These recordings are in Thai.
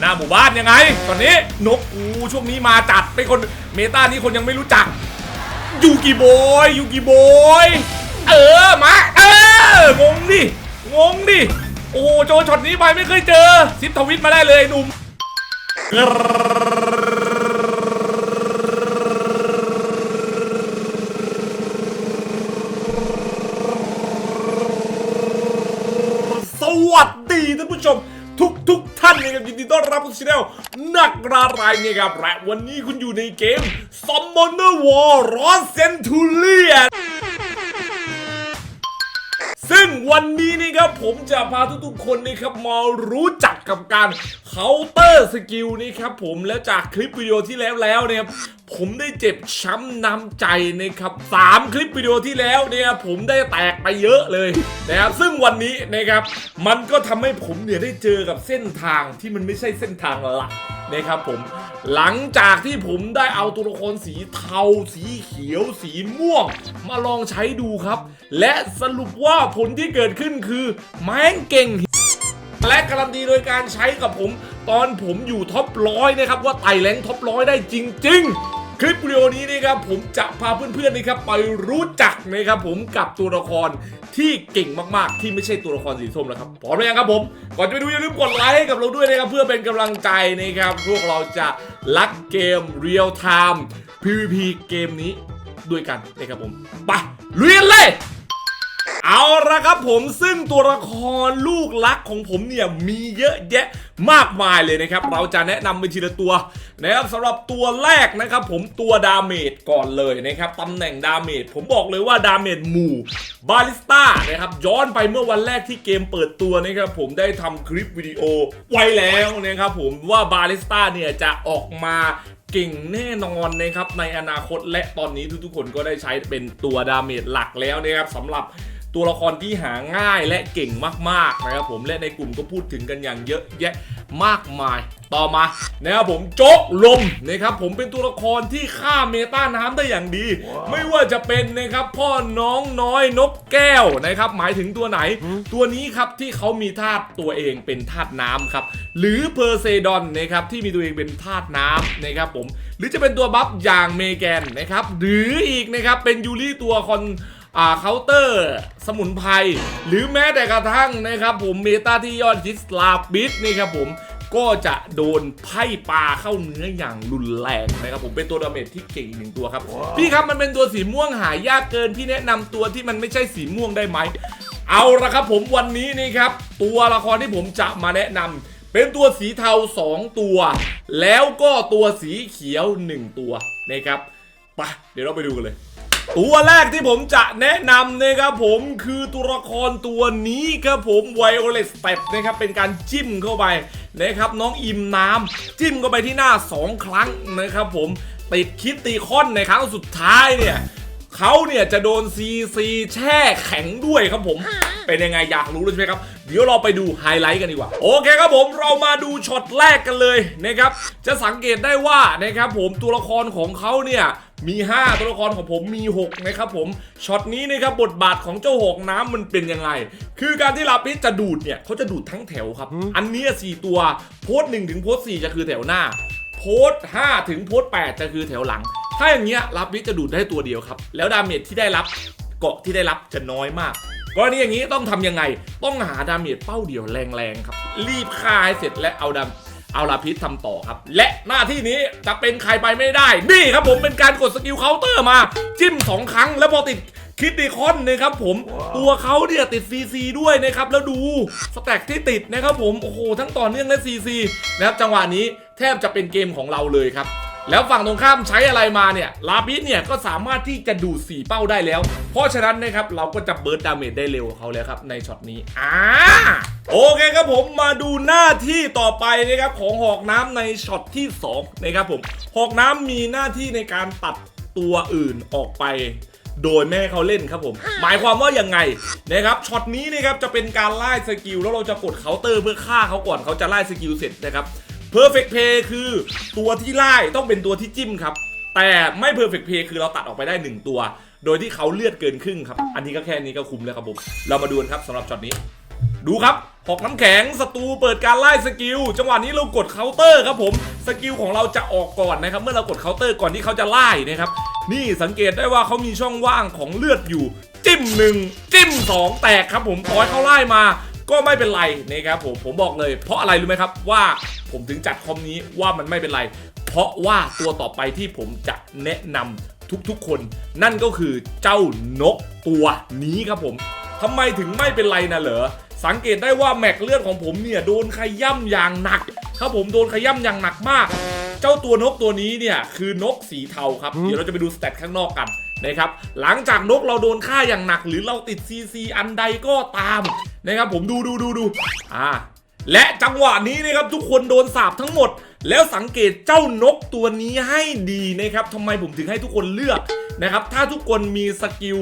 หน้าหมู่บ้านยังไง ตอนนี้นกอูช่วงนี้มาจัดเป็นคนเมตานี้คนยังไม่รู้จัก ยูกิโบยยูกิโบยเออมาเอองงดิงงดิโอ้โหโจช็อตนี้ไปไม่เคยเจอ ซิปทวิตมาได้เลยหนุ่ม ต้อนรับคุณชาแนลนักรารายไงครับและวันนี้คุณอยู่ในเกม Summoner War ร้อนเซนทูเลียน ซึ่งวันนี้นะครับผมจะพาทุกๆคนนะครับมารู้จักกับการเคาน์เตอร์สกิลนี่ครับผมแล้วจากคลิปวิดีโอที่แล้วแล้วเนี่ยผมได้เจ็บช้ำน้ำใจนะครับสามคลิปวิดีโอที่แล้วเนี่ยผมได้แตกไปเยอะเลยนะครับซึ่งวันนี้นะครับมันก็ทำให้ผมเนี่ยได้เจอกับเส้นทางที่มันไม่ใช่เส้นทางหลัก นะครับผมหลังจากที่ผมได้เอาตัวละครสีเทา สีเขียว สีม่วง มาลองใช้ดูครับ และสรุปว่าผลที่เกิดขึ้นคือ แม่งเก่ง และการันตีโดยการใช้กับผม ตอนผมอยู่ท็อปร้อยนะครับ ว่าไต่แรงท็อปร้อยได้จริง ๆ คลิปวิดีโอนี้นะครับผมจะพาเพื่อนๆนะครับไปรู้จักนะครับผมกับตัวละครที่เก่งมากๆ ที่ไม่ใช่ตัวละครสีส้มแล้วครับพร้อมหรือยังครับผม ก่อนจะไปดูอย่าลืมกดไลค์ให้กับเราด้วยนะครับเพื่อเป็นกำลังใจนะครับพวกเราจะลักเกมเรียลไทม์ PVP เกมนี้ด้วยกันนะครับผม ไปลุยกันเลย เอาละครับผมซึ่งตัวละครลูกรักของผมเนี่ยมีเยอะแยะมากมายเลยนะครับ เราจะแนะนำไปทีละตัวนะครับสำหรับตัวแรกนะครับ ผมตัวดาเมจก่อนเลยนะครับตำแหน่งดาเมจผมบอกเลยว่าดาเมจหมู่บาลิสต้านะครับย้อนไปเมื่อวันแรกที่เกมเปิดตัวนะครับผมได้ทำคลิปวิดีโอไว้แล้วนะครับผมว่าบาลิสต้าเนี่ยจะออกมาเก่งแน่นอนนะครับในอนาคตและตอนนี้ทุกๆคนก็ได้ใช้เป็นตัวดาเมจหลักแล้วนะครับสำหรับ ตัวละครที่หาง่ายและเก่งมากๆนะครับผมและในกลุ่มก็พูดถึงกันอย่างเยอะแยะมากมายต่อมานะครับผมโจ๊กลมนะครับผมเป็นตัวละครที่ฆ่าเมตาน้ำได้อย่างดี ไม่ว่าจะเป็นนะครับพ่อน้องน้อยนกแก้วนะครับหมายถึงตัวไหน ตัวนี้ครับที่เขามีธาตุตัวเองเป็นธาตุน้ำครับหรือเพอร์เซดอนนะครับที่มีตัวเองเป็นธาตุน้ำนะครับผมหรือจะเป็นตัวบัฟอย่างเมแกนนะครับหรืออีกนะครับเป็นยูริตัวคอน อ่าเคาน์เตอร์ สมุนไพรหรือแม้แต่กระทั่งนะครับผมเมตาที่ยอดฮิตลาบิสนี่ครับผมก็จะโดนไพ่ปลาเข้าเนื้ออย่างรุนแรงนะครับผมเป็นตัวดาเมจที่เก่งอีกหนึ่งตัวครับ พี่ครับมันเป็นตัวสีม่วงหายากเกินพี่แนะนำตัวที่มันไม่ใช่สีม่วงได้ไหมเอาละครับผมวันนี้นี่ครับ ตัวละครที่ผมจะมาแนะนำเป็นตัวสีเทา 2 ตัว แล้วก็ตัวสีเขียว 1 ตัวนะครับไปเดี๋ยวเราไปดูกันเลย ตัวแรกที่ผมจะแนะนำนะครับผมคือตัวละครตัวนี้ครับผมไวโอเลสเต็ปนะครับเป็นการจิ้มเข้าไปนะครับน้องอิมน้ำจิ้มเข้าไปที่หน้า 2 ครั้งนะครับผมติดคิดตีคอนในครั้งสุดท้ายเนี่ย เขาเนี่ยจะโดน CC แช่แข็งด้วยครับผม เป็นยังไงอยากรู้เลยใช่ไหมครับ เดี๋ยวเราไปดูไฮไลท์กันดีกว่า โอเคครับผมเรามาดูช็อตแรกกันเลยนะครับ จะสังเกตได้ว่านะครับผมตัวละครของเขาเนี่ยมี 5 ตัวละครของผมมี 6 นะครับผมช็อตนี้นะครับบทบาทของเจ้าหกน้ำมันเป็นยังไง คือการที่ลาปิสจะดูดเนี่ยเขาจะดูดทั้งแถวครับ อันเนี้ย4ตัวโพสต์1ถึงโพสต์4จะคือแถวหน้า โพสต์5ถึงโพสต์8จะคือแถวหลัง ถ้าอย่างเงี้ยรับวิจะดูดได้ตัวเดียวครับ แล้วดาเมจที่ได้รับเกาะที่ได้รับจะน้อยมากกรณีอย่างนี้ต้องทำยังไง ต้องหาดาเมจเป้าเดียวแรงๆครับ รีบฆ่าให้เสร็จและเอาดาเอาลาพิษทำต่อครับ และหน้าที่นี้จะเป็นใครไปไม่ได้ นี่ครับผมเป็นการกดสกิลเคาน์เตอร์มา จิ้ม 2 ครั้ง แล้วพอติดคิดดีคอนนะครับผม ตัวเขาเนี่ยติด CC ด้วยนะครับ แล้วดูสแต็กที่ติดนะครับผม โอ้โห ทั้งต่อเนื่องและ CC นะครับจังหวะนี้แทบจะเป็นเกมของเราเลยครับ แล้วฝั่งตรงข้ามใช้อะไรมาเนี่ยลาบิสเนี่ยก็สามารถที่จะดูดสีเป้าได้แล้ว เพราะฉะนั้นนะครับเราก็จะเบิร์ดดาเมจได้เร็วกว่าเขาแล้วครับในช็อตนี้อ่าโอเคครับผมมาดูหน้าที่ต่อไปนะครับของหอกน้ำในช็อตที่2นะครับผมหอกน้ำมีหน้าที่ในการตัดตัวอื่นออกไปโดยไม่เขาเล่นครับผม หมายความว่ายังไงนะครับช็อตนี้นะครับจะเป็นการไล่สกิลแล้วเราจะกดเคาน์เตอร์เพื่อฆ่าเขาก่อนเขาจะไล่สกิลเสร็จนะครับ Perfect Play คือตัวที่ไล่ต้องเป็นตัวที่จิ้มครับ แต่ไม่ Perfect Play คือเราตัดออกไปได้ 1 ตัว โดยที่เขาเลือดเกินครึ่งครับ อันนี้ก็แค่นี้ก็คุ้มแล้วครับผม เรามาดูกันครับสำหรับช็อตนี้ ดูครับหอกน้ำแข็งศัตรูเปิดการไล่สกิล จังหวะนี้เรากดเคาน์เตอร์ครับผม สกิลของเราจะออกก่อนนะครับ เมื่อเรากดเคาน์เตอร์ก่อนที่เขาจะไล่นะครับ นี่สังเกตได้ว่าเขามีช่องว่างของเลือดอยู่ จิ้มหนึ่งจิ้มสองแตกครับผมต่อยเขาไล่มาก็ไม่เป็นไรนะครับผมผมบอกเลยเพราะอะไรรู้ไหมครับว่า ผมถึงจัดคอมนี้ว่ามันไม่เป็นไร เพราะว่าตัวต่อไปที่ผมจะแนะนำทุกๆคน นั่นก็คือเจ้านกตัวนี้ครับผมทำไมถึงไม่เป็นไรนะเหรอสังเกตได้ว่าแม็กเลือดของผมเนี่ยโดนขย่ำอย่างหนักครับผมโดนขย่ำอย่างหนักมาก เจ้าตัวนกตัวนี้เนี่ยคือนกสีเทาครับ เดี๋ยวเราจะไปดูสเตตข้างนอกกันนะครับหลังจากนกเราโดนฆ่าอย่างหนัก หรือเราติดซีซีอันใดก็ตามนะครับผมดูดูดูดูอ่า และจังหวะนี้นะครับทุกคนโดนสาบทั้งหมด แล้วสังเกตเจ้านกตัวนี้ให้ดีนะครับทำไมผมถึงให้ทุกคนเลือกนะครับ ถ้าทุกคนมีสกิล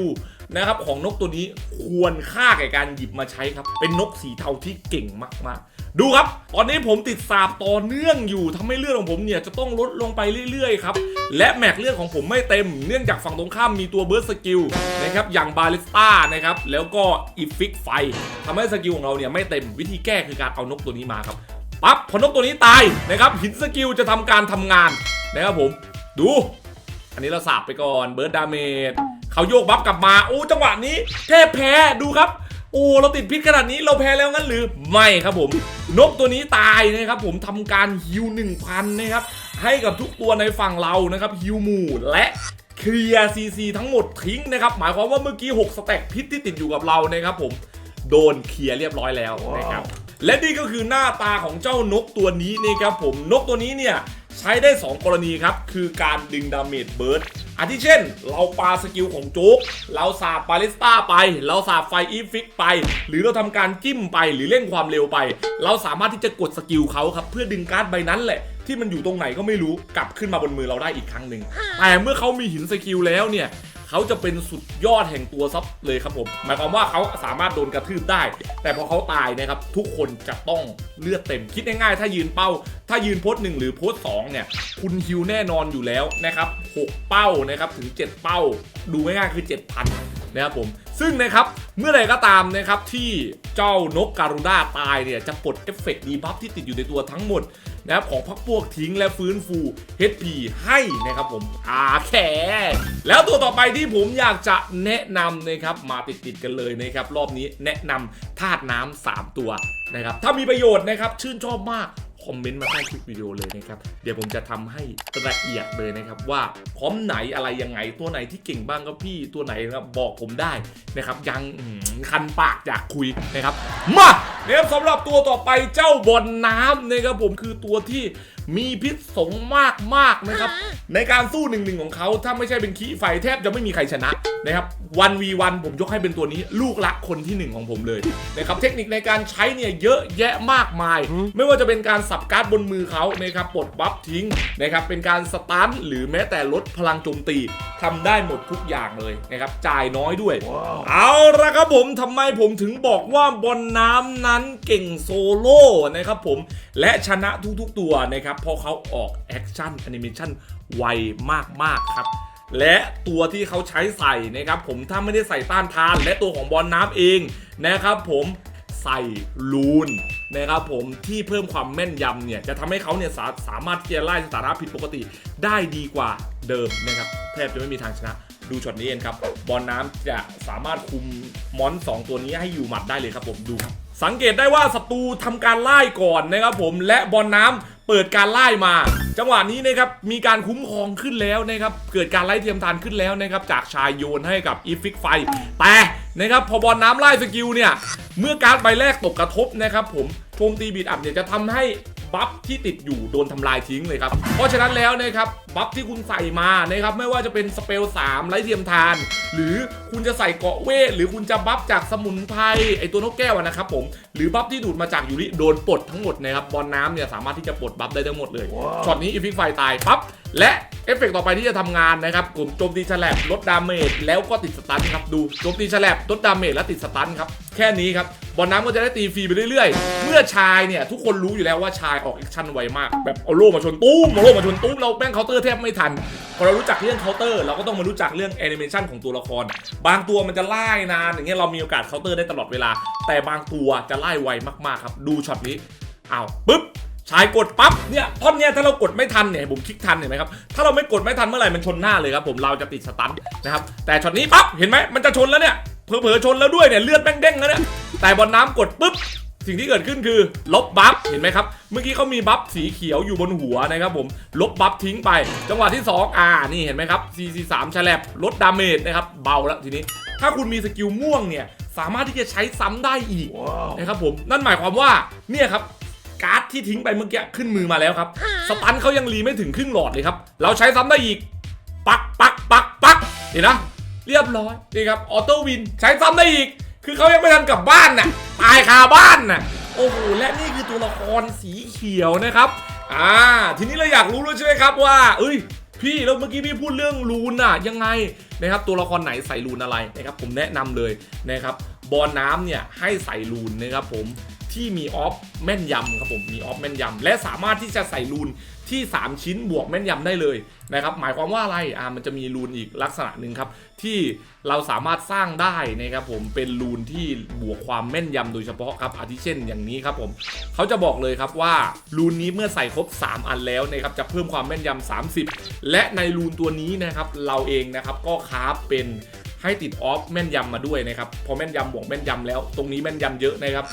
นะครับของนกตัวนี้ควรค่าแก่การหยิบมาใช้ครับ เป็นนกสีเทาที่เก่งมากๆ ดูครับ ตอนนี้ผมติดสาบต่อเนื่องอยู่ทำให้เลือดของผมเนี่ยจะต้องลดลงไปเรื่อยๆครับ และแม็กเลือดของผมไม่เต็ม เนื่องจากฝั่งตรงข้ามมีตัวเบิร์สสกิลนะครับอย่างบาลิสต้านะครับแล้วก็อีฟิกไฟทำให้สกิลของเราเนี่ยไม่เต็มวิธีแก้คือการเอานกตัวนี้มาครับปั๊บพอนกตัวนี้ตายนะครับหินสกิลจะทำการทำงานนะครับผม ดู อันนี้เราสาบไปก่อนเบิร์ดดาเมจเขาโยกบัฟกลับมาโอ้จังหวะนี้เทพแพ้ดูครับ โอ้เราติดพิษขนาดนี้เราแพ้แล้วงั้นหรือไม่ครับผม นกตัวนี้ตายนะครับผมทำการฮิว1,000นะครับให้กับทุกตัวในฝั่งเรานะครับฮิวหมู่และเคลียร์ซีซีทั้งหมดทิ้งนะครับ หมายความว่าเมื่อกี้6สแต็กพิษที่ติดอยู่กับเรานะครับผมโดนเคลียร์เรียบร้อยแล้วนะครับและนี่ก็คือหน้าตาของเจ้านกตัวนี้นะครับผมนกตัวนี้เนี่ย ใช้ได้ 2 กรณีครับ คือการดึงดาเมจเบิร์ดอาทิเช่น เราปาสกิลของโจ๊กเราสาบปาลิสต้าไป เราสาบไฟอีฟิกไป หรือเราทำการจิ้มไปหรือเล่นความเร็วไป เราสามารถที่จะกดสกิลเขาครับ เพื่อดึงการ์ดใบนั้นแหละ ที่มันอยู่ตรงไหนก็ไม่รู้กลับขึ้นมาบนมือเราได้อีกครั้งหนึ่งแต่เมื่อเขามีหินสกิลแล้วเนี่ย เขาจะเป็นสุดยอดแห่งตัวซับเลยครับผมหมายความว่าเขาสามารถโดนกระทืบได้ แต่พอเขาตายนะครับทุกคนจะต้องเลือดเต็มคิดง่ายๆถ้ายืนเป้า ถ้ายืนโพสหนึ่งหรือโพสสองเนี่ยคุณฮิวแน่นอนอยู่แล้วนะครับ6เป้านะครับถึง 7 เป้า ดูง่ายๆคือ 7,000นะครับผมซึ่งนะครับเมื่อใดก็ตามนะครับที่เจ้านกการุด้าตายเนี่ยจะปลดเอฟเฟกต์ดีบัฟที่ติดอยู่ในตัวทั้งหมดนะครับของพักพวกทิ้งและฟื้นฟู HP ให้นะครับผมอาแข แล้วตัวต่อไปที่ผมอยากจะแนะนำนะครับมาติดติดๆกันเลยนะครับรอบนี้แนะนำธาตุน้ำสามตัวนะครับถ้ามีประโยชน์นะครับชื่นชอบมากคอมเมนต์มาใต้คลิปวิดีโอเลยนะครับเดี๋ยวผมจะทำให้ละเอียดเลยนะครับว่าพร้อมไหนอะไรยังไงตัวไหนที่เก่งบ้างก็พี่ตัวไหนนะครับบอกผมได้นะครับยังคันปากอยากคุยนะครับมาเนะครับสำหรับตัวต่อไปเจ้าบอลน้ำนะครับผมคือตัวที่ มีพิษสงมากมากๆนะครับ ในการสู้หนึ่งหนึ่งของเขาถ้าไม่ใช่เป็นขี้ไฟแทบจะไม่มีใครชนะนะครับวันวีวันผมยกให้เป็นตัวนี้ลูกรักคนที่หนึ่งของผมเลยนะครับเทคนิคในการใช้เนี่ยเยอะแยะมากมาย ไม่ว่าจะเป็นการสับการ์ดบนมือเขานะครับปลดบัฟทิ้งนะครับเป็นการสตาร์ทหรือแม้แต่ลดพลังโจมตีทำได้หมดทุกอย่างเลยนะครับจ่ายน้อยด้วยเอาละครับผมทำไมผมถึงบอกว่าบอลน้ำนั้นเก่งโซโล่นะครับผมและชนะทุกๆตัวนะครับเพราะเขาออกแอคชั่นแอนิเมชันไวมากๆครับและตัวที่เขาใช้ใส่นะครับผมถ้าไม่ได้ใส่ต้านทาน และตัวของบอลน้ำเองนะครับผมใส่ลูนนะครับผมที่เพิ่มความแม่นยำเนี่ยจะทำให้เขาเนี่ยสาสามารถที่จะไล่สถานะผิดปกติได้ดีกว่าเดิมนะครับแทบจะไม่มีทางชนะดูช็อตนี้เองครับ บอลน้ำจะสามารถคุมมอนสองตัวนี้ให้อยู่หมัดได้เลยครับผมดูครับสังเกตได้ว่าศัตรูทำการไล่ก่อนนะครับผมและบอลน้ำ เปิดการไล่มา จังหวะนี้นะครับมีการคุ้มครองขึ้นแล้วนะครับเกิดการไล่เทียมทานขึ้นแล้วนะครับจากชายโยนให้กับอีฟิกไฟ แต่นะครับพอบอลน้ำไล่สกิลเนี่ยเมื่อการ์ดใบแรกตกกระทบนะครับผมโจมตีบีดอัพเนี่ยจะทำให้ บัฟที่ติดอยู่โดนทำลายทิ้งเลยครับ เพราะฉะนั้นแล้วนะครับบัฟที่คุณใส่มานะครับไม่ว่าจะเป็นสเปล3ไร้เทียมทาน หรือคุณจะใส่เกราะเวท หรือคุณจะบัฟจากสมุนไพรไอตัวนกแก้วอะนะครับผมหรือบัฟที่ดูดมาจากยูริโดนปลดทั้งหมดนะครับบอลน้ำเนี่ยสามารถที่จะปลดบัฟได้ทั้งหมดเลยช็อตนี้อีฟิกไฟตายปั๊บและเอฟเฟกต์ต่อไปที่จะทำงานนะครับกลุ่มโจมตีฉลับลดดาเมจแล้วก็ติดสตันครับดูโจมตีฉลับลดดาเมจและติดสตันครับแค่นี้ครับบอลน้ำก็จะได้ตีฟรีไปเรื่อยๆ เมื่อชายเนี่ยทุกคนรู้อยู่แล้วว่าชายออกแอคชั่นไวมากแบบเอาโล่มาชนตุ้มเอาโล่มาชนตุ้มเราแม่งเคาน์เตอร์แทบไม่ทันพอเรารู้จักเรื่องเคาน์เตอร์เราก็ต้องมารู้จักเรื่องแอนิเมชันของตัวละคร บางตัวมันจะไล่นานอย่างเงี้ยเรามีโอกาสเคาน์เตอร์ได้ตลอดเวลา แต่บางตัวจะไล่ไวมากๆครับดูช็อตนี้อ้าวปุ๊บ ชายกดปั๊บเนี่ยท่อนเนี้ยถ้าเรากดไม่ทันเนี่ยผมคลิกทันเห็นไหมครับถ้าเราไม่กดไม่ทันเมื่อไหร่มันชนหน้าเลยครับผมเราจะติดสตันนะครับแต่ช็อตนี้ปั๊บเห็นไหมมันจะชนแล้วเนี่ยเผลอๆชนแล้วด้วยเนี่ยเลือดแม่งเด้งแล้วเนี่ยแต่บอลน้ำกดปุ๊บสิ่งที่เกิดขึ้นคือลบบัฟเห็นไหมครับ เมื่อกี้เขามีบัฟสีเขียวอยู่บนหัวนะครับผมลบบัฟทิ้งไป จังหวะที่ 2 อ่านี่เห็นไหมครับ CC3 แฉลบลดดาเมจนะครับเบาแล้วทีนี้ ถ้าคุณมีสกิลม่วงเนี่ยสามารถที่จะใช้ซ้ำได้อีกนะครับผมนั่นหมายความว่าเนี่ยครับ การ์ดที่ทิ้งไปเมื่อกี้ขึ้นมือมาแล้วครับ สตันเขายังรีไม่ถึงครึ่งหลอดเลยครับ เราใช้ซ้ำได้อีก ปักปักปักปักเห็นนะ เรียบร้อยนี่ครับออโต้วินใช้ซ้ำได้อีก คือเขายังไม่ทันกลับบ้านน่ะตายคาบ้านน่ะโอ้โหและนี่คือตัวละครสีเขียวนะครับอ่าทีนี้เราอยากรู้แล้วใช่ไหมครับว่า เอ้ยพี่แล้วเมื่อกี้พี่พูดเรื่องรูนน่ะยังไงนะครับตัวละครไหนใส่รูนอะไรนะครับผมแนะนำเลยนะครับบอลน้ำเนี่ยให้ใส่รูนนะครับผม ที่มีออฟแม่นยำครับผมมีออฟแม่นยำและสามารถที่จะใส่รูนที่ 3 ชิ้นบวกแม่นยำได้เลยนะครับหมายความว่าอะไรอ่ามันจะมีรูนอีกลักษณะหนึ่งครับ ที่เราสามารถสร้างได้นะครับผมเป็นรูนที่บวกความแม่นยำโดยเฉพาะครับอาทิเช่นอย่างนี้ครับผมเขาจะบอกเลยครับว่ารูนนี้เมื่อใส่ครบ 3 อันแล้วนะครับจะเพิ่มความแม่นยำ30 และในรูนตัวนี้นะครับเราเองนะครับก็คราฟเป็น ให้ติดออฟแม่นยำมาด้วยนะครับพอแม่นยำบวกแม่นยำแล้ว ตรงนี้แม่นยำเยอะนะครับ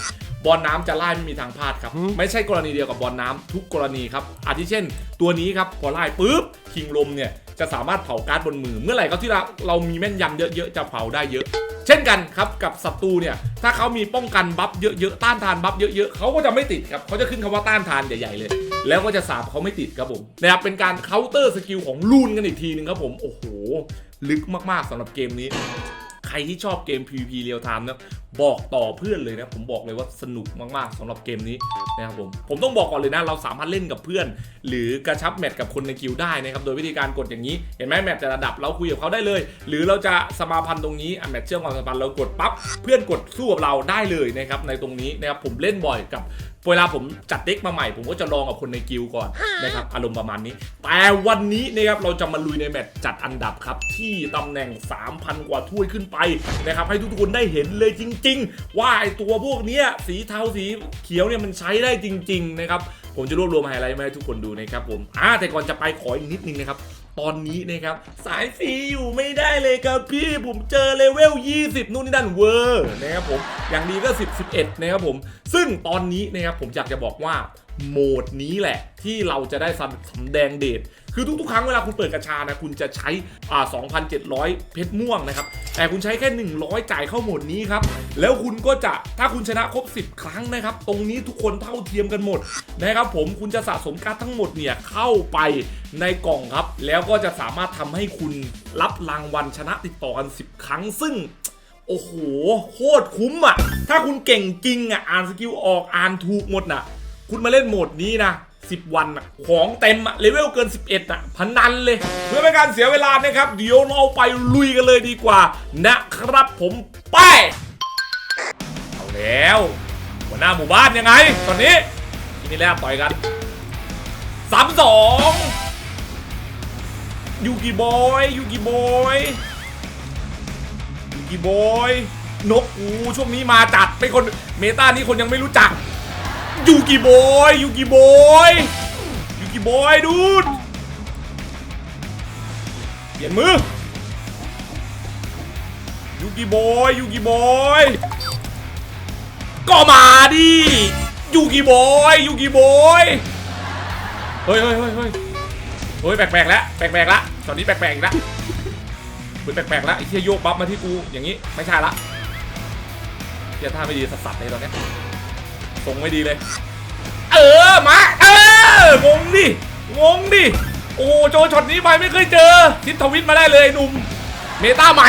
บอลน้ำจะไล่ไม่มีทางพลาดครับ ไม่ใช่กรณีเดียวกับบอลน้ำทุกกรณีครับอาทิเช่น ตัวนี้ครับพอไล่ปุ๊บคิงลมเนี่ยจะสามารถเผาการ์ดบนมือ เมื่อไหร่ก็ที่เราเรามีแม่นยำเยอะๆจะเผาได้เยอะ เช่นกันครับกับศัตรูเนี่ยถ้าเขามีป้องกันบัฟเยอะๆต้านทานบัฟเยอะๆเขาก็จะไม่ติดครับเขาจะขึ้นคำว่าต้านทานใหญ่ๆเลย แล้วก็จะสาบเขาไม่ติดครับผมนะครับเป็นการเคาน์เตอร์สกิลของลูนกันอีกทีหนึงครับผมโอ้โห ลึกมากๆสำหรับเกมนี้ ใครที่ชอบเกม PVP เรียลไทม์นะบอกต่อเพื่อนเลยนะผมบอกเลยว่าสนุกมากๆสำหรับเกมนี้นะครับผมผมต้องบอกก่อนเลยนะเราสามารถเล่นกับเพื่อน หรือกระชับแมตช์กับคนในกิลได้นะครับโดยวิธีการกดอย่างนี้เห็นไหมแมตช์แต่ระดับเราคุยกับเขาได้เลย หรือเราจะสมาพันธ์ตรงนี้แมตช์เชื่อมความสัมพันธ์เรากดปั๊บเพื่อนกดสู้กับเราได้เลยนะครับในตรงนี้นะครับผมเล่นบ่อยกับ เวลาผมจัดเด็กมาใหม่ผมก็จะลองกับคนในกิลด์ก่อนนะครับอารมณ์ประมาณนี้ แต่วันนี้นะครับเราจะมาลุยในแมตช์จัดอันดับครับ ที่ตำแหน่ง 3,000 กว่าถ้วยขึ้นไปนะครับให้ทุกๆคนได้เห็นเลยจริง ๆ ว่าไอตัวพวกเนี้ยสีเทาสีเขียวเนี่ยมันใช้ได้จริง ๆ นะครับ ผมจะรวบรวมไฮไลท์มาให้ทุกคนดูนะครับผมอ่าแต่ก่อนจะไปขออีกนิดนึงนะครับ ตอนนี้นะครับสายฟรีอยู่ไม่ได้เลยครับพี่ผมเจอเลเวล 20 นู่นนี่นั่นเวอร์นะครับผมอย่างดีก็ 10 11 นะครับผม ซึ่งตอนนี้นะครับผมอยากจะบอกว่า โหมดนี้แหละ ที่เราจะได้สำแดงเดทคือทุกๆ ครั้งเวลาคุณเปิดกระชานะคุณจะใช้อ่า2,700 เพชรม่วงนะครับ แต่คุณใช้แค่ 100 จ่ายเข้าโหมดนี้ครับ แล้วคุณก็จะถ้าคุณชนะครบ 10 ครั้งนะครับ ตรงนี้ทุกคนเท่าเทียมกันหมดนะครับผมคุณจะสะสมการ์ดทั้งหมดเนี่ยเข้าไปในกล่องครับ แล้วก็จะสามารถทำให้คุณรับรางวัลชนะติดต่อกัน 10 ครั้ง ซึ่งโอ้โหโคตรคุ้มอะถ้าคุณเก่งจริงอะอ่านสกิลออกอ่านถูกหมดน่ะ คุณมาเล่นโหมดนี้นะ10 วันอะของเต็มอะเลเวลเกิน 11อะพนันเลย เพื่อเป็นการเสียเวลานะครับ เดี๋ยวเราไปลุยกันเลยดีกว่า นะครับผมไปเอาแล้ว หัวหน้าหมู่บ้านยังไง ตอนนี้ทีนี้แรกต่อยกันสามสองยูกิบอยยูกิบอยยูกิบอยนกอูช่วงนี้มาจัดไม่คนเมตานี้คนยังไม่รู้จัก ยูกิบอยยูกิบอยยูกิบอยดูดเปลี่ยนมือยูกิบอยยูกิบอยก็มาดิยูกิบอยยูกิบอยเฮ้ยเฮ้ยเฮ้ยเฮ้ยเฮ้ยแปลกๆแล้วแปลกๆแล้วตอนนี้แปลกๆอีกแล้วมึงแปลกๆแล้วไอ้เหี้ยโยกบัฟมาที่กูอย่างนี้ไม่ใช่ละเหี้ยท่าไม่ดีสัสๆเลยตอนเนี้ย ทรงไม่ดีเลย เออมาเอองงดิงงดิโอ้โจช็อตนี้ไปไม่เคยเจอ ทิศทวิตมาได้เลยหนุ่มเมตาใหม่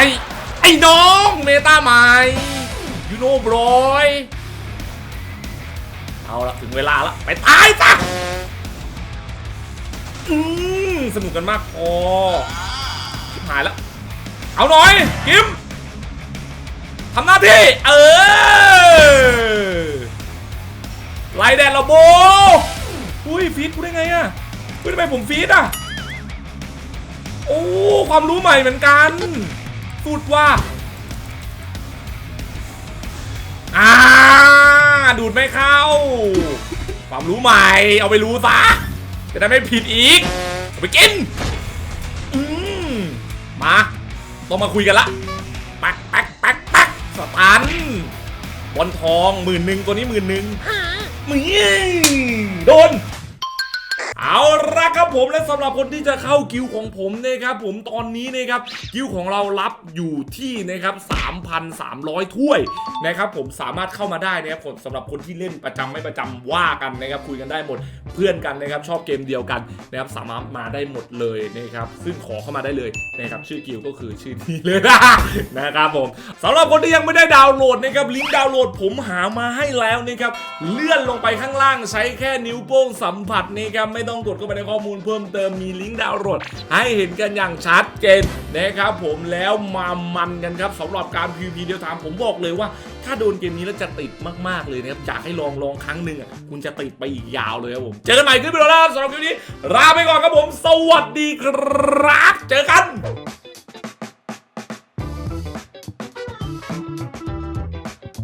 ไอ้น้องเมตาใหม่ยูโน่บรอยเอาละถึงเวลาละไปตายซะอืมสนุกกันมากพอชิบหายแล้วเอาหน่อยกิมทำหน้าที่ เออ ไล่แดนระโบอุ้ยฟีดกูได้ไงอะอุ้ยทำไมผมฟีดอะโอ้ความรู้ใหม่เหมือนกันสุดว่าอ่าดูดไม่เข้า ความรู้ใหม่เอาไปรู้ซะจะได้ไม่ผิดอีกเอาไปกินอืมมาต้องมาคุยกันละปักปักปักปักสตันบอลทองหมื่นหนึ่งตัวนี้หมื่นหนึ่ง มึงโดน เอาละครับผมและสำหรับคนที่จะเข้ากิวของผมนะครับผมตอนนี้นะครับกิวของเรารับอยู่ที่นะครับ3,300 ถ้วยนะครับผมสามารถเข้ามาได้นะครับผมสำหรับคนที่เล่นประจำไม่ประจำว่ากันนะครับคุยกันได้หมดเพื่อนกันนะครับชอบเกมเดียวกันนะครับสามารถมาได้หมดเลยนะครับซึ่งขอเข้ามาได้เลยนะครับชื่อกิวก็คือชื่อนี้เลยนะครับผมสำหรับคนที่ยังไม่ได้ดาวน์โหลดนะครับลิงก์ดาวน์โหลดผมหามาให้แล้วนะครับเลื่อนลงไปข้างล่างใช้แค่นิ้วโป้งสัมผัสนะครับไม่ต้ององกดเข้าไปในข้อมูลเพิ่มเติมมีลิงก์ดาวน์โหลดให้เห็นกันอย่างชัดเจนนะครับผมแล้วมามันกันครับสำหรับการ PVP เดียวทามผมบอกเลยว่า ถ้าโดนเกมนี้แล้วจะติดมากๆเลยนะครับอยากให้ลองลองครั้งหนึ่งอะคุณจะติดไปอีกยาวเลยครับผม เจอกันใหม่คลิปวิดีโอหน้าสำหรับคลิปนี้ลาไปก่อนครับผม สวัสดีครับ เจอกัน